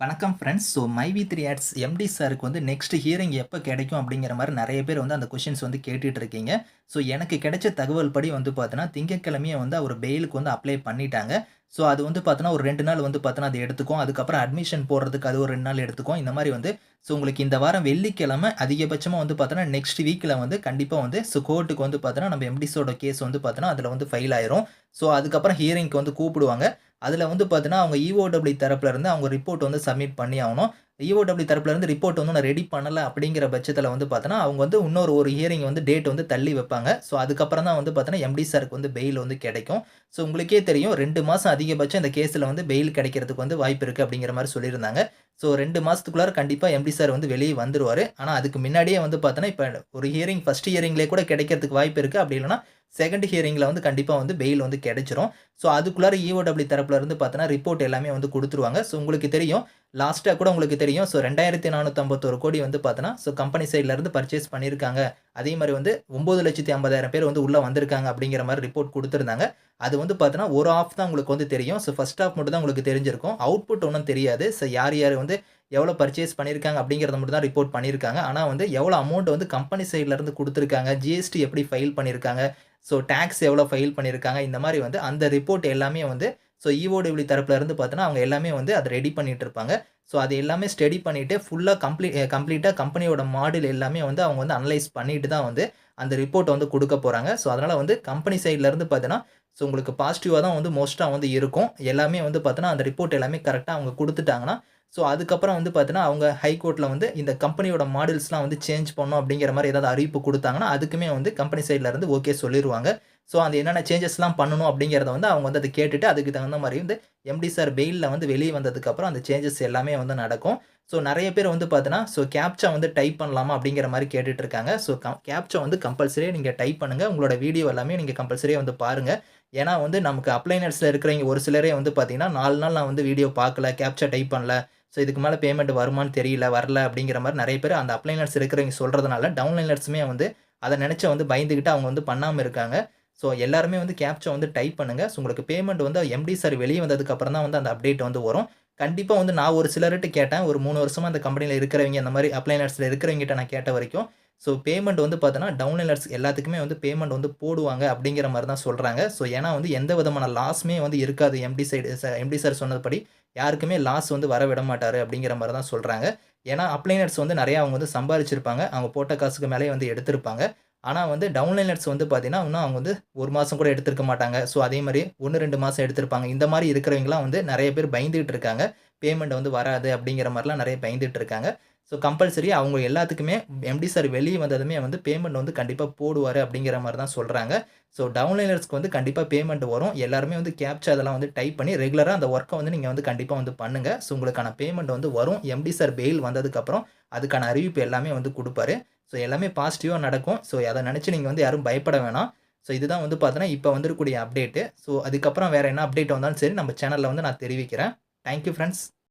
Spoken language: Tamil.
வணக்கம் friends. So my V three ads MD சாருக்கு வந்து நெக்ஸ்ட் ஹியரிங் எப்போ கிடைக்கும் அப்படிங்கிற மாதிரி நிறைய பேர் வந்து அந்த கொஷின்ஸ் வந்து கேட்டுட்டு இருக்கீங்க. ஸோ எனக்கு கிடைச்ச தகவல் படி வந்து பார்த்தீங்கன்னா, திங்கக்கிழமையே வந்து அவர் பெயிலுக்கு வந்து அப்ளை பண்ணிட்டாங்க. ஸோ அது வந்து பார்த்தோன்னா ஒரு ரெண்டு நாள் வந்து பார்த்தோன்னா அது எடுத்துக்கும். அதுக்கப்புறம் அட்மிஷன் போடுறதுக்கு அது ஒரு ரெண்டு நாள் எடுத்துக்கும். இந்த மாதிரி வந்து ஸோ உங்களுக்கு இந்த வாரம் வெள்ளிக்கிழமை அதிகபட்சமாக வந்து பார்த்தோன்னா நெக்ஸ்ட் வீக்கில் வந்து கண்டிப்பாக வந்து ஸோ கோர்ட்டுக்கு வந்து பார்த்தோன்னா நம்ம எம்டிஸோட கேஸ் வந்து பார்த்தோன்னா அதில் வந்து ஃபைல் ஆயிரும். ஸோ அதுக்கப்புறம் ஹியரிங்க்கு வந்து கூப்பிடுவாங்க. அதில் வந்து பார்த்தீங்கன்னா, அவங்க இஓடபிள்யூ தரப்புலேருந்து அவங்க ரிப்போர்ட் வந்து சப்மிட் பண்ணி ஆகணும். இஓடபிள்யூ தரப்புலேருந்து ரிப்போர்ட் வந்து நான் ரெடி பண்ணலை அப்படிங்கிற பட்சத்தில் வந்து பார்த்தோன்னா அவங்க வந்து இன்னொரு ஒரு ஹியரிங் வந்து டேட் வந்து தள்ளி வைப்பாங்க. ஸோ அதுக்கப்புறம் தான் வந்து பார்த்தினா எம்டி சாருக்கு வந்து பெயில் வந்து கிடைக்கும். ஸோ உங்களுக்கே தெரியும் ரெண்டு மாதம் அதிகபட்சம் இந்த கேஸில் வந்து பெயில் கிடைக்கிறதுக்கு வந்து வாய்ப்பு இருக்குது அப்படிங்கிற மாதிரி சொல்லியிருந்தாங்க. ஸோ ரெண்டு மாதத்துக்குள்ளார கண்டிப்பாக எம்டி சார் வந்து வெளியே வந்துருவார் ஆனால் அதுக்கு முன்னாடியே வந்து பார்த்தோன்னா இப்போ ஒரு ஹியரிங் ஃபஸ்ட் ஹியரிங்லேயே கூட கிடைக்கிறதுக்கு வாய்ப்பு இருக்குது அப்படி இல்லைனா செகண்ட் ஹியரிங்கில் வந்து கண்டிப்பாக வந்து பெயில் வந்து கிடைச்சிரும். ஸோ அதுக்குள்ளார இஓடபிள்யூ தரப்புல இருந்து பார்த்தோன்னா ரிப்போர்ட் எல்லாமே வந்து கொடுத்துருவாங்க ஸோ உங்களுக்கு தெரியும். லாஸ்ட்டாக கூட உங்களுக்கு தெரியும். ஸோ 2451 கோடி வந்து பார்த்தோன்னா ஸோ கம்பெனி சைட்லேருந்து பர்ச்சேஸ் பண்ணியிருக்காங்க. அதே மாதிரி வந்து 9,50,000 பேர் வந்து உள்ளே வந்திருக்காங்க அப்படிங்கிற மாதிரி ரிப்போர்ட் கொடுத்துருந்தாங்க அது வந்து பார்த்தோன்னா ஒரு ஆஃப் தான் உங்களுக்கு வந்து தெரியும். ஸோ ஃபஸ்ட் ஆஃப் மட்டும் தான் உங்களுக்கு தெரிஞ்சிருக்கும். அவுட்புட் ஒன்றும் தெரியாது. ஸோ யார் யார் வந்து எவ்வளோ பர்ச்சேஸ் பண்ணியிருக்காங்க அப்படிங்கிறத மட்டும் தான் ரிப்போர்ட் பண்ணியிருக்காங்க. ஆனால் வந்து எவ்வளோ அமௌண்ட் வந்து கம்பெனி சைட்லேருந்து கொடுத்துருக்காங்க ஜிஎஸ்டி எப்படி ஃபைல் பண்ணியிருக்காங்க. ஸோ டேக்ஸ் எவ்வளோ ஃபைல் பண்ணியிருக்காங்க. இந்த மாதிரி வந்து அந்த ரிப்போர்ட் எல்லாமே வந்து ஸோ இஓடபிள்யூ தரப்புல இருந்து பார்த்தோன்னா அவங்க எல்லாமே வந்து அதை ரெடி பண்ணிட்டு இருப்பாங்க. ஸோ அது எல்லாமே ஸ்டடி பண்ணிவிட்டு ஃபுல்லாக கம்ப்ளீ கம்ப்ளீட்டாக கம்பெனியோட மாடல் எல்லாமே வந்து அவங்க வந்து அனலைஸ் பண்ணிட்டு தான் வந்து அந்த ரிப்போர்ட் வந்து கொடுக்க போகிறாங்க ஸோ அதனால் வந்து கம்பெனி சைட்லேருந்து பார்த்தீங்கன்னா, ஸோ உங்களுக்கு பாசிட்டிவாக தான் வந்து மோஸ்ட்டாக வந்து இருக்கும். எல்லாமே வந்து பார்த்தீங்கன்னா, அந்த ரிப்போர்ட் எல்லாமே கரெக்டாக அவங்க கொடுத்துட்டாங்கன்னா ஸோ அதுக்கப்புறம் வந்து பார்த்தீங்கன்னா, அவங்க ஹைகோர்ட்டில் வந்து இந்த கம்பெனியோட மாடல்ஸ்லாம் வந்து சேஞ்ச் பண்ணோம் அப்படிங்கிற மாதிரி ஏதாவது அறிவிப்பு கொடுத்தாங்கன்னா அதுக்குமே வந்து கம்பெனி சைடில் இருந்து ஓகே சொல்லிடுவாங்க ஸோ அந்த என்னென்ன சேஞ்சஸ்லாம் பண்ணணும் அப்படிங்கிறத வந்து அவங்க வந்து அதை கேட்டுட்டு அதுக்கு தகுந்த மாதிரி வந்து எம்டி சார் பெயில்ல வந்து வெளியே வந்ததுக்கப்புறம் அந்த சேஞ்சஸ் எல்லாமே வந்து நடக்கும். ஸோ நிறைய பேர் வந்து பார்த்தீங்கன்னா, ஸோ கேப்ச்சா வந்து டைப் பண்ணலாமா அப்படிங்கிற மாதிரி கேட்டுட்டு இருக்காங்க. ஸோ க கேப்ச்சா வந்து கம்பல்சரியாக நீங்கள் டைப் பண்ணுங்கள் உங்களோட வீடியோ எல்லாமே நீங்கள் கம்பல்சரியாக வந்து பாருங்கள் ஏன்னா வந்து நமக்கு அப்ளைனர்ஸில் இருக்கிறவங்க ஒரு சிலரே வந்து பார்த்தீங்கன்னா, நாலு நாள் நான் வந்து வீடியோ பார்க்கல, கேப்ச்சா டைப் பண்ணல. ஸோ இதுக்கு மேலே பேமெண்ட் வருமான்னு தெரியல, வரல அப்படிங்கிற மாதிரி நிறைய பேர் அந்த அப்ளைனர்ஸ் இருக்கிறவங்க சொல்கிறதுனால டவுன்லைனர்ஸுமே வந்து அதை நினச்சி வந்து பயந்துக்கிட்டு அவங்க வந்து பண்ணாமல் இருக்காங்க. ஸோ எல்லாருமே வந்து கேப்ச்சா வந்து டைப் பண்ணுங்க. ஸோ உங்களுக்கு பேமெண்ட் வந்து எம்டி சார் வெளியே வந்ததுக்கப்புறம் தான் வந்து அந்த அப்டேட் வந்து வரும். கண்டிப்பாக வந்து நான் ஒரு சிலர்கிட்ட கேட்டேன். ஒரு மூணு வருஷமாக அந்த கம்பெனியில் இருக்கிறவங்க அந்த மாதிரி அப்ளைனர்ஸில் இருக்கிறவங்ககிட்ட நான் கேட்ட வரைக்கும், ஸோ பேமெண்ட் வந்து பார்த்தோன்னா டவுன்லைனர்ஸ் எல்லாத்துக்குமே வந்து பேமெண்ட் வந்து போடுவாங்க அப்படிங்கிற மாதிரி தான் சொல்கிறாங்க ஸோ ஏன்னா வந்து எந்த விதமான லாஸுமே வந்து இருக்காது. எம்டி சைடு எம்டி சார் சொன்னதுபடி யாருக்குமே லாஸ் வந்து வர விட மாட்டார் அப்படிங்கிற மாதிரி தான் சொல்கிறாங்க ஏன்னா அப்ளைனர்ஸ் வந்து நிறையா அவங்க வந்து சம்பாரிச்சிருப்பாங்க. அவங்க போட்ட காசுக்கு மேலே வந்து எடுத்திருப்பாங்க. ஆனால் வந்து டவுன்லைனர்ஸ் வந்து பார்த்தீங்கன்னா, இன்னும் அவங்க வந்து ஒரு மாதம் கூட எடுத்திருக்க மாட்டாங்க. ஸோ அதே மாதிரி ஒன்று ரெண்டு மாதம் எடுத்திருப்பாங்க. இந்த மாதிரி இருக்கிறவங்கலாம் வந்து நிறைய பேர் பயந்துகிட்டு இருக்காங்க. பேமெண்ட் வந்து வராது அப்படிங்கிற மாதிரிலாம் நிறைய பயந்துகிட்டு இருக்காங்க. ஸோ கம்பல்சரி அவங்க எல்லாத்துக்குமே எம்டி சார் வெளியே வந்ததுமே வந்து பேமெண்ட் வந்து கண்டிப்பாக போடுவார் அப்படிங்கிற மாதிரி தான் சொல்கிறாங்க ஸோ டவுன்லைனர்ஸ்க்கு வந்து கண்டிப்பாக பேமெண்ட் வரும். எல்லாருமே வந்து கேப்ச்சா அதெல்லாம் வந்து டைப் பண்ணி ரெகுலராக அந்த ஒர்க்கை வந்து நீங்கள் வந்து கண்டிப்பாக வந்து பண்ணுங்க. ஸோ உங்களுக்கான பேமெண்ட் வந்து வரும். எம்டி சார் பெயில் வந்ததுக்கப்புறம் அதுக்கான அறிவிப்பு எல்லாமே வந்து கொடுப்பாரு ஸோ எல்லாமே பாசிட்டிவாக நடக்கும். ஸோ அதை நினச்சி நீங்கள் வந்து யாரும் பயப்பட வேணாம். ஸோ இதுதான் வந்து பார்த்தீங்கன்னா, இப்போ வந்துருக்கூடிய அப்டேட்டு ஸோ அதுக்கப்புறம் வேறு என்ன அப்டேட் வந்தாலும் சரி நம்ம சேனலில் வந்து நான் தெரிவிக்கிறேன். Thank you